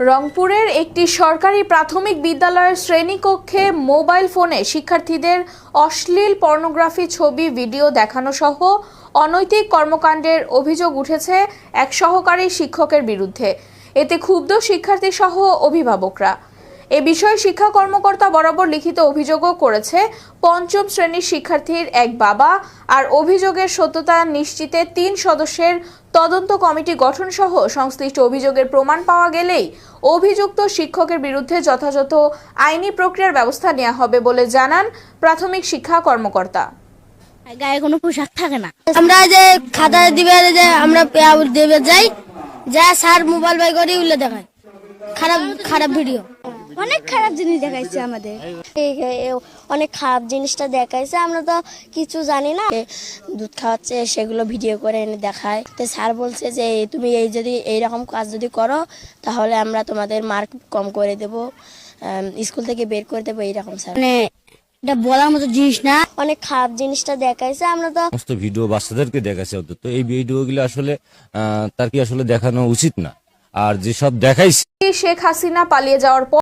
রংপুরের একটি সরকারি প্রাথমিক বিদ্যালয়ের শ্রেণীকক্ষে মোবাইল ফোনে শিক্ষার্থীদের অশ্লীল পর্নোগ্রাফি ছবি, ভিডিও দেখানো সহ অনৈতিক কর্মকাণ্ডের অভিযোগ উঠেছে এক সহকারী শিক্ষকের বিরুদ্ধে। এতে ক্ষুব্ধ শিক্ষার্থী সহ অভিভাবকরা। এ বিষয়ে শিক্ষা কর্মকর্তা বরাবর লিখিত অভিযোগও করেছে। পঞ্চম শ্রেণির শিক্ষার্থীর এক বাবা আর অভিযোগের সত্যতা নিশ্চিতে তিন সদস্যের তদন্ত কমিটি গঠন সহ সংশ্লিষ্ট অভিযোগের প্রমাণ পাওয়া গেলেই অভিযুক্ত শিক্ষকের বিরুদ্ধে যথাযথ আইনি প্রক্রিয়ার ব্যবস্থা নেওয়া হবে বলে জানান প্রাথমিক শিক্ষা কর্মকর্তা। গায়ে কোনো পোশাক থাকে না। আমরা যে খাতা দিবে যে আমরা দেবে যাই। যা স্যার মোবাইল বাই করে উল্লে দেখায়। খারাপ খারাপ ভিডিও। অনেক খারাপ জিনিস দেখাইছে আমাদের। অনেক খারাপ জিনিসটা দেখাইছে আমরা তো কিছু জানি না। দুধ খাওয়াচ্ছে সেগুলো ভিডিও করে এনে দেখায়। তো স্যার বলছে যে তুমি এই যদি এই রকম কাজ যদি করো তাহলে আমরা তোমাদের মার্ক কম করে দেব। স্কুল থেকে বের করে দেবো এইরকম স্যার। মানে এটা বলার মতো জিনিস না। অনেক খারাপ জিনিসটা দেখাইছে আমরা তো সমস্ত ভিডিও বাচ্চাদেরকে দেখাইছে অন্তত। এই ভিডিওগুলো আসলে আহ, তার কি আসলে দেখানো উচিত না? আর যেসব দেখাইছে শেখ হাসিনা পালিয়ে যাওয়ার পর